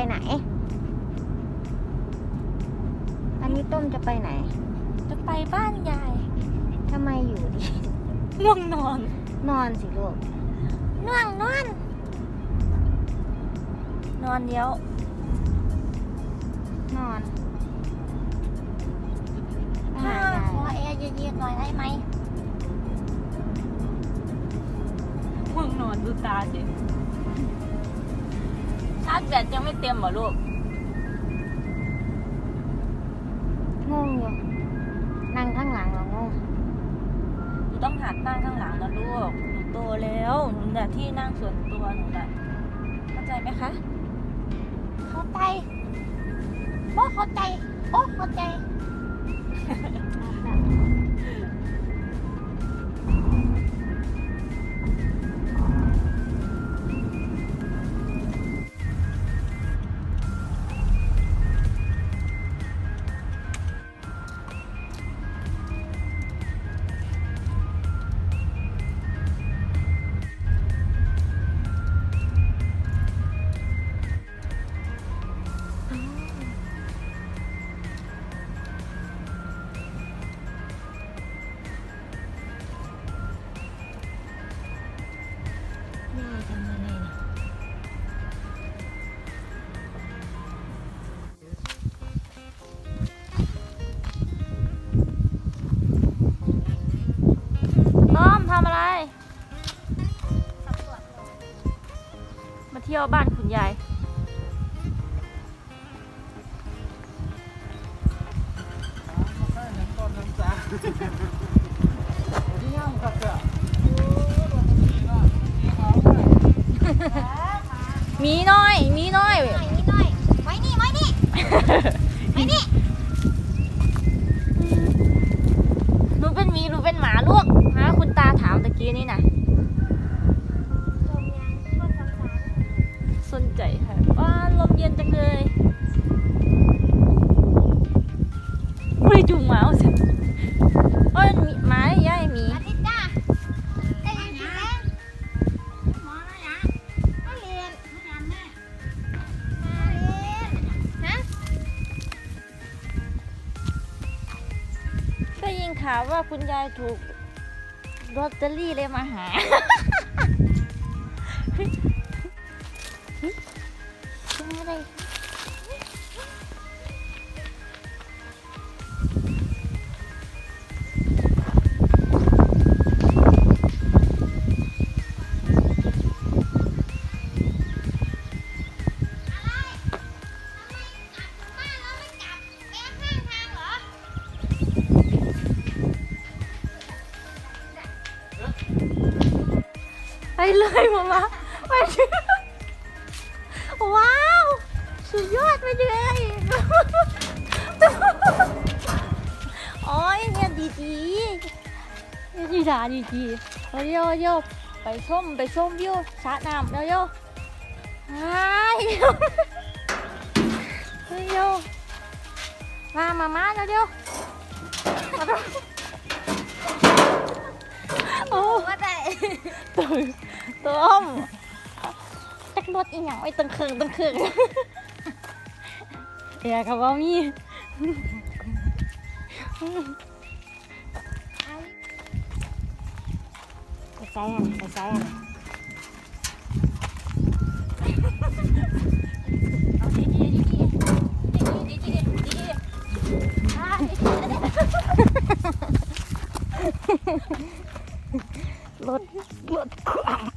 ไปไหน อันนี้ต้มจะไปไหน จะไปบ้านยายทำไมอยู่ดิ ง่วงนอน นอนสิลูกน่วงนอน นอนเดียว นอนไปถ้าหายายขอแอร์เย็นๆหน่อยได้ไหมง่วงนอนดูตาสิชาร์จแบตยังไม่เต็มเหรอลูก งงอยู่นั่งข้างหลังเหรางงหนูต้องหัดนั่งข้างหลังนะลูก หนูโตแล้วหนูน่ะที่นั่งส่วนตัวหนูน่ะเข้าใจไหมคะ เข้าใจบ่เข้าใจ โอ้เข้าใจ ที่ยวบ้านคุณยาย มีน้อย มีน้อย จุงหมาเอาสิโอ้ยหมาย่ายมีได้ยินข่าวว่าคุณยายถูกลอตเตอรี่เลยมาหา เลยมามาไปว้าว สุดยอดไปเลยโอ้ยเนี่ยดีดีเนี่ยดีดาดีดีโอ้ยโยโยไปส้มไปส้มวิวสระน้ำแล้วโยไอ้เฮ้ยโยมามามาแล้วเดี๋ยวมาดูโอ้ว่าแต่ต้ม ต้มจักรถอีหยังไอ้ตังเขิงตังเขิงเดี๋ยวครับว่ามีไปใช่อันไปใช่อันรถรถขวาง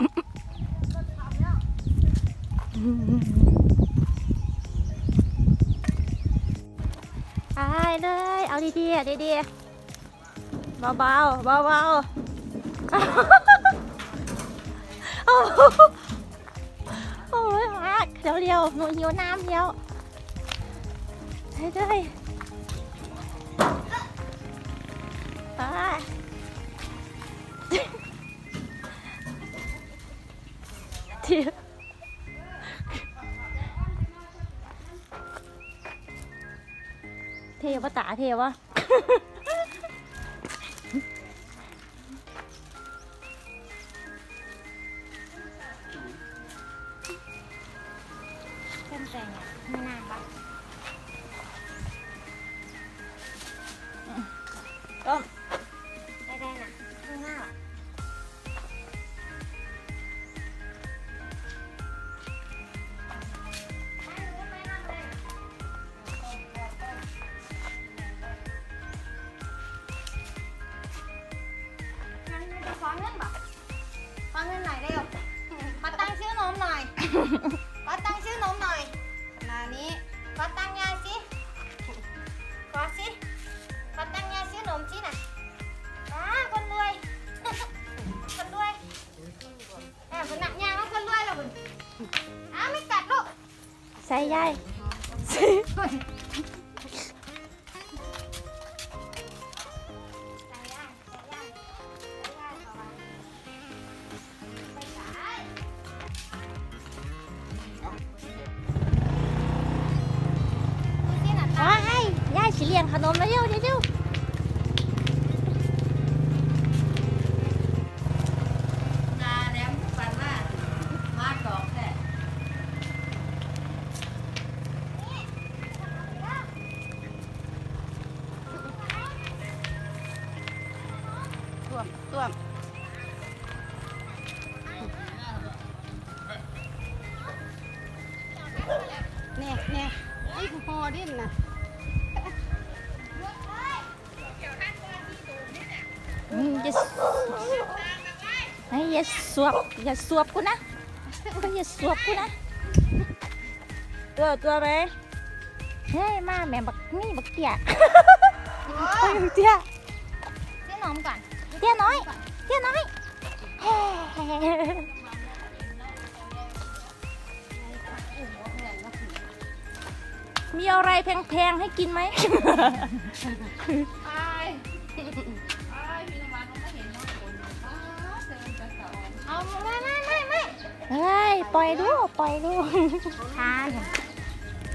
อายเลย เอาดีดีดีดีเบาเบาเบาเบาโอ้โหฮักเดี๋ยวเดียวหนูหิวน้ำเดียวเฮ้ยด้วยไป เทวะตาเทวะ ขอตังค์ซื้อนมหน่อยขนาดนี้ขอตังค์ยายสิขอสิขอตังค์ยายซื้อนมสิน่ะอ้าคนรวย คนรวยแอบคนหนักยางแล้วคนรวยแล้วคุณอ้าไม่กัดลูกใส่ยาย ขนมแล้วเร็วเร็ว อืมอย่าเฮ้ยอย่าสวบอย่าสวบกูนะเฮ้ยอย่าสวบกูนะตัวตัวไปเฮ้ยมาแม่บักนี่บักเตี้ยเฮ้ยบักเตี้ยซื้อนมก่อนเตี้ยน้อยเตี้ยน้อยเฮ้มีอะไรแพงๆให้กินไหม เฮ้ยปล่อยดูปล่อยดูทาน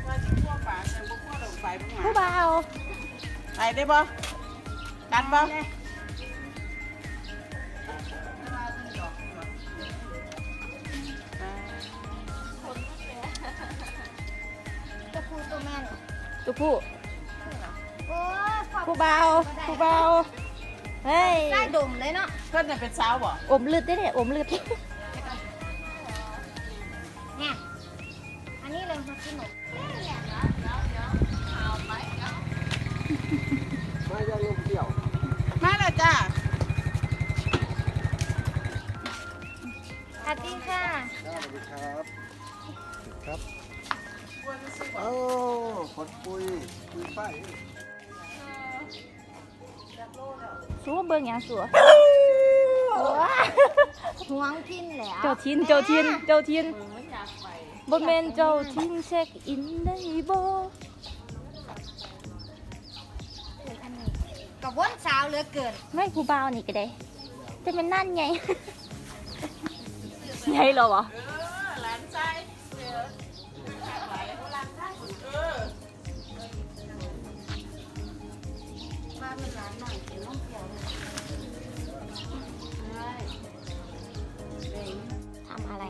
ว่าสิขั้วปากแต่บ่ขั้วดอกไฟบ่หผู้มาบ่าวไปได้บ่กัดบ่ตัวผู้ตัวแม่นตัวผู้โอ้ยขอบผู้บ่าวผู้บ่าวเฮ้ยได้ดมเลยเนาะเพิ่นน่ะเป็นสาวบ่อมลืดได้เนี่ยอมลืด อันนี้เลยมากินหนมมาแล้วจ้าสวัสดีค่ะสวัสดีครับครับโอ้คนปุยปุยไฟสัวเบิ่งหยังสัวห่วงพินแล้วเจ้าทินเจ้าทินเจ้าทิน บ่แม่นเจ้าทินเช็คอินได้บ่กับว่นสาวเหลือเกินไม่ผู้บ่าวนี่ก็ได้แต่มันนั่นไงไงเหรอวะเออหลานชายเด้อข้างไหลหลานชายเออมาเป็นร้านหน่อยเดี๋ยวน้องเกี่ยวเลยใช่เด้งทำอะไร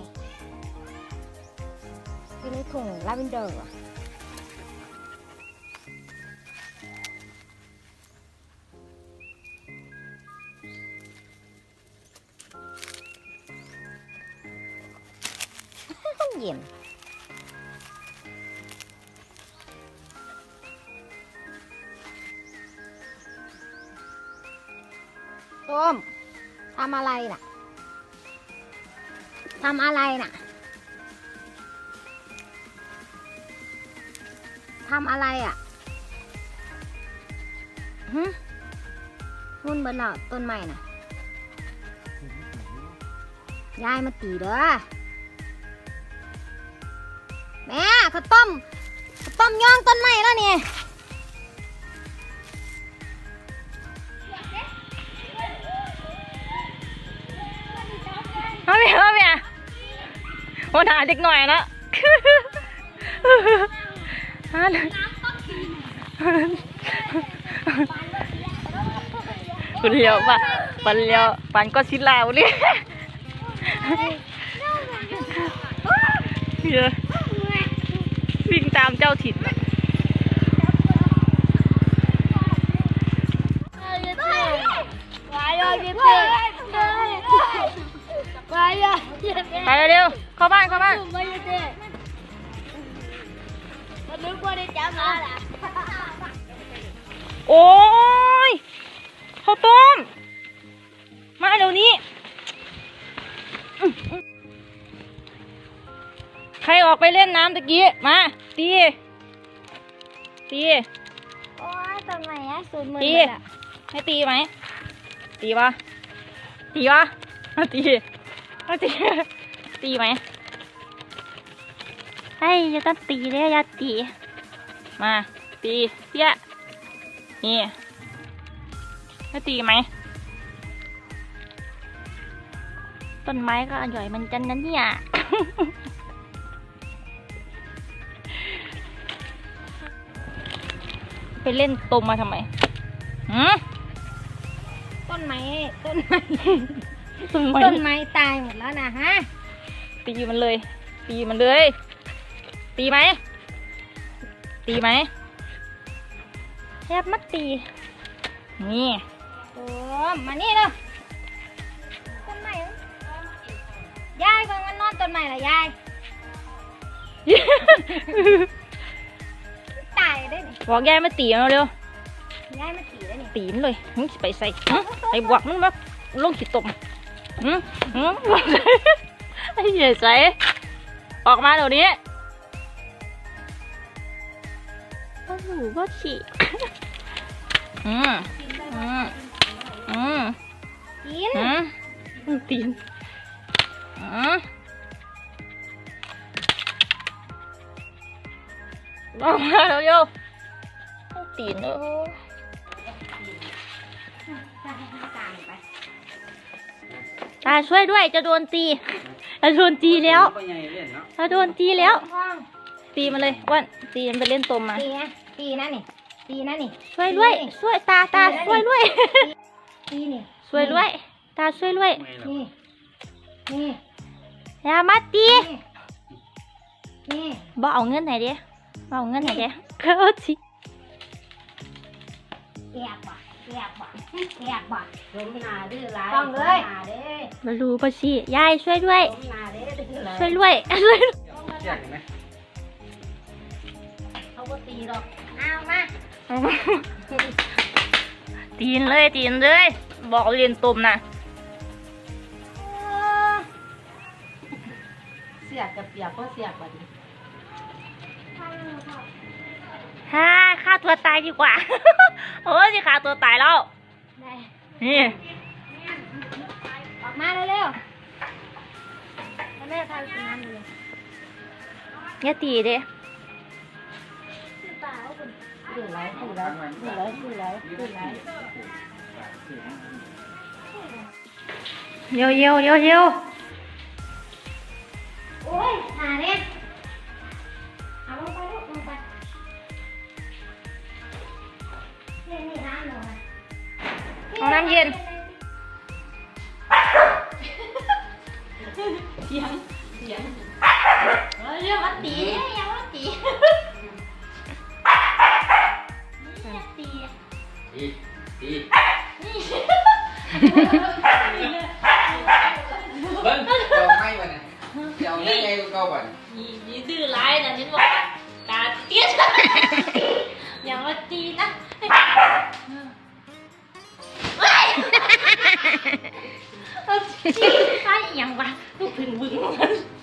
อยู่ในถุงลาเวนเดอร์อะมันเย็นต้มทำอะไรน่ะทำอะไรน่ะ ทำอะไรอะฮึมุ่นเบิดแล้วต้นใหม่น่ะ ยายมาตีเด้อ แม่ข้าวต้มข้าวต้มย่องต้นใหม่แล้วนี่เอาเมียเอาเมียโอ้หนาเด็กหน่อยนะ ฮะคุณเลี้ยวปะปันเลี้ยวปันก็ชิลาวเลยเยอะวิ่งตามเจ้าถิ่นไปเร็วเข้าบ้านเข้าบ้าน โอ้ยข้าวต้ม มาเดี๋ยวนี้ไปเล่นน้ำตะกี้ มา ตี ตี โอ้ยต้นไม้อะสูดมือตีเลยอะให้ตีไหม ตีปะตีปะเอาตีเอาตี ตีไหมเฮ้ยอย่าต้องตีเลยอย่า ตี มาตีเปี้ยนี่ให้ตีไหม ต้นไม้ก็อร่อยเหมันกันนะเนี่ยไปเล่นตมมาทำไมหืมต้นไม้ต้นไม้ต้นไม้ต้นไม้ตายหมดแล้วนะฮะ ตีมันเลย ตีมันเลย ตีไหม ตีไหมแทบมัดตี นี่โอ้มานี่เลยต้นไม้เอ้ยยายเพิ่งมันนอนต้นไม้ละยายตายได้นี่บอกยายมาตีมันเร็วยายมาตีได้นี่ตีมันเลยมึงสิไปใส่หึไอ้บวกมันมาลงขีดตมหืมหืมไอ้เหี้ยใส่ออกมาเดี๋ยวนี้ หนูก็ฉี่อืมอืมอืมกินอืมตีนอืมออกมาเร็วๆตีนเออตาช่วยด้วยจะโดนตีจะโดนตีแล้วไปไงเล่นเนาะจะโดนตีแล้ว ตีมันเลยอ้วันตีมันไปเล่นตมมา ตีนะตีนะนี่ ตีนะนี่ ช่วยด้วย ช่วยตาตาช่วยด้วย ตีนี่ ช่วยด้วย ตาช่วยด้วย ไม่หรอกนี่ นี่ อย่ามาตีนี่ นี่บ่เอาเงินไหนเด้บ่เอาเงินไหนเด้เขาสิแอบว่ะแอบว่ะแอบว่ะลงหนาดื้อร้ายต้องเลย หนาเด้มารู้ป่ะสิยายช่วยด้วยลงหนาเด้ดื้อร้ายช่วยด้วย ช่วยเชื่อไหม เขาก็ตีหรอกเอามาตีนเลยตีนเลย บอกเรียนตมนะเสียกกับเปียกก็เสียกบัดนี้ฮ่าฆ่าตัวตายดีกว่าโอ้ยสิฆ่าตัวตายแล้วได้นี่ออกมาเร็วๆแล้วแม่พาไปกินน้ำเลยอย่าตีเด้ ดื้อร้ายดื้อร้ายดื้อร้า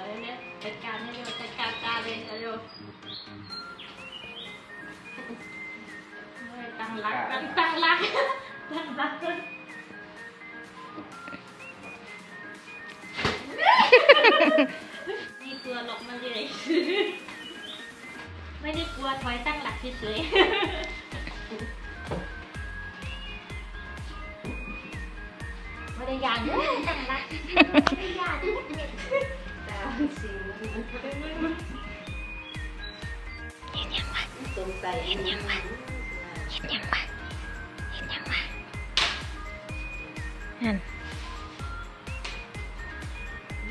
เดี๋ยวฟอมเลยโอเคเฮ้ยมาทีเอาดิโอ้ยเอาแม่น้องดื้อร้ายอะไรอะไรนะหลายวันเอาเลยเนี่ยจัดการให้เร็วจัดการตาเลยเอาเร็วเฮ้ยตั้งรักตั้งตั้งรักตั้งรักเลยนี่กลัวหลบมันเลยไม่ได้กลัวถอยตั้งหลักเฉยๆไม่ได้ยานเด้อตั้งรักไม่ได้ยาน ตามสิวสงสัยเห็นยังวะ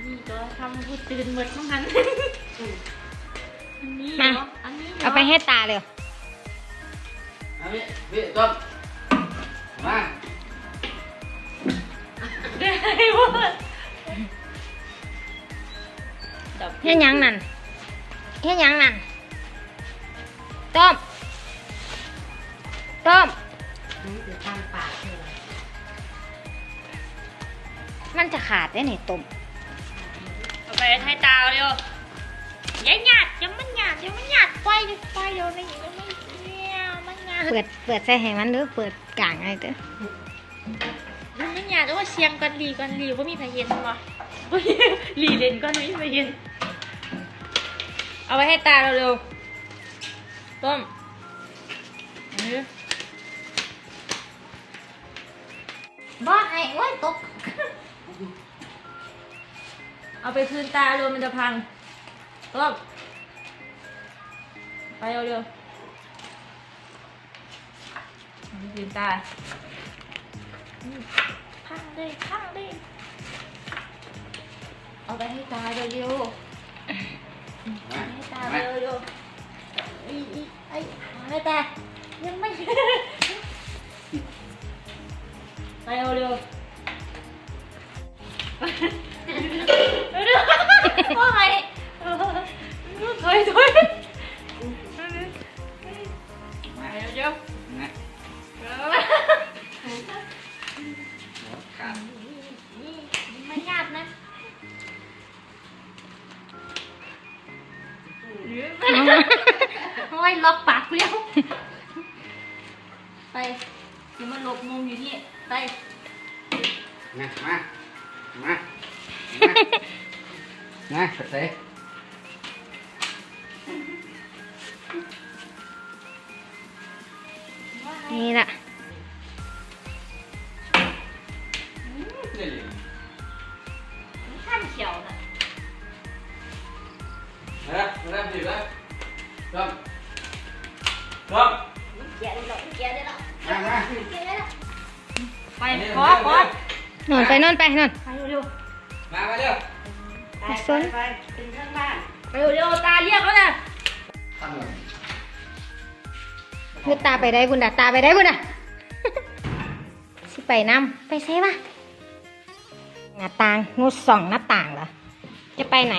นี่ก็ทำพูดตื่นหมดทั้งนั้นอันนี้มาเหรออันนี้หรเอาไปให้ตาเลยเอาพี่พี่ต้นมาได้เวอ เฮ็ดหยังนั่นเฮ็ดหยังนั่นต้มต้มมันจะขาดได้นี่ต้มเอาไปให้ตาเร็วอย่าหยาดอย่ามันหยาดอย่ามันหยาดไปเดี๋ยวไปเดี๋ยวนี้เดี๋ยวไม่เนี่ยมันหยาดเปิดเปิดใส่ให้มันหรือเปิดกลางอะไรเด้อมันหยาดแต่ว่าเสียงกันดีกันดีว่ามีพาเย็นมั้ยหลีเลนก็ไม่มีพาเย็น เอาไว้ให้ตาเร็วๆต้มอันนี้บ่ให้โอ้ยตก เอาไปคืนตาเร็วมันจะพังต้มไปเร็วๆเอาไปคืนตาอืมพังเลยพังเลยเอาไปให้ตาเร็วๆมาให้ตามาเร็ว ๆไอ้ไอ้ไอ้ให้ตายังไม่ไปเยล็อกปากเร็วไปเดี๋ยวมันหลบมุมอยู่นี่ ไป นะมามามานะเสร็จนี่ล่ะเดี๋ยวขั้นเขียวนะเริ่มเริ่มดีแล้ว เริ่มเริ่มเกียร์ได้หรอเกียร์ได้หรอมามาเกียร์ได้หรอไปเร็วขอขอนอนไปนอนไปนอนไปเร็วมามาเร็วๆไปสนไปถึงข้างบ้านไปเร็วๆตาเรียกแล้วนะทำเลยคือตาไปได้บุญดาตาไปได้บุญดาสิไปนำไปเซวะหน้าต่างงูส่องหน้าต่างเหรอจะไปไหน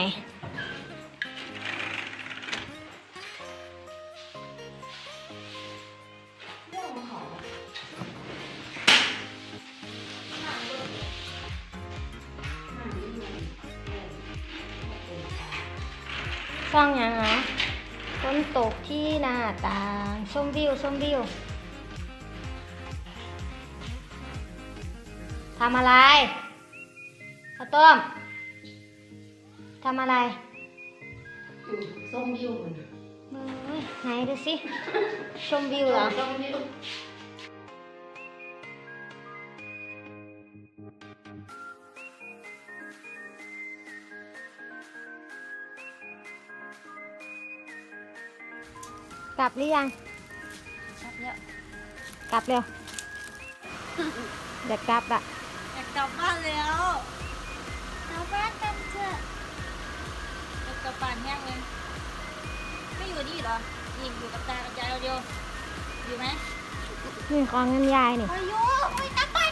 ซ่องยังเหรอฝนตกที่หน้าต่างชมวิวชมวิวทำอะไรข้าวต้มทำอะไรส้มยิ้วมันเอ้ยไหนดูสิ ชมวิวเหรอ ส้มยิ้ว กลับหรือยังเนี่ยกลับเร็วเดี๋ยวกลับอะอยากกลับบ้านแล้วกลับบ้านกันเถอะอยากกลับบ้านแห้งเลยไม่อยู่นี่เหรอนี่อยู่กับตากับยายเราเดียวอยู่ไหมนี่ของเงินยายนี่ อายุไม่กลับบ้าน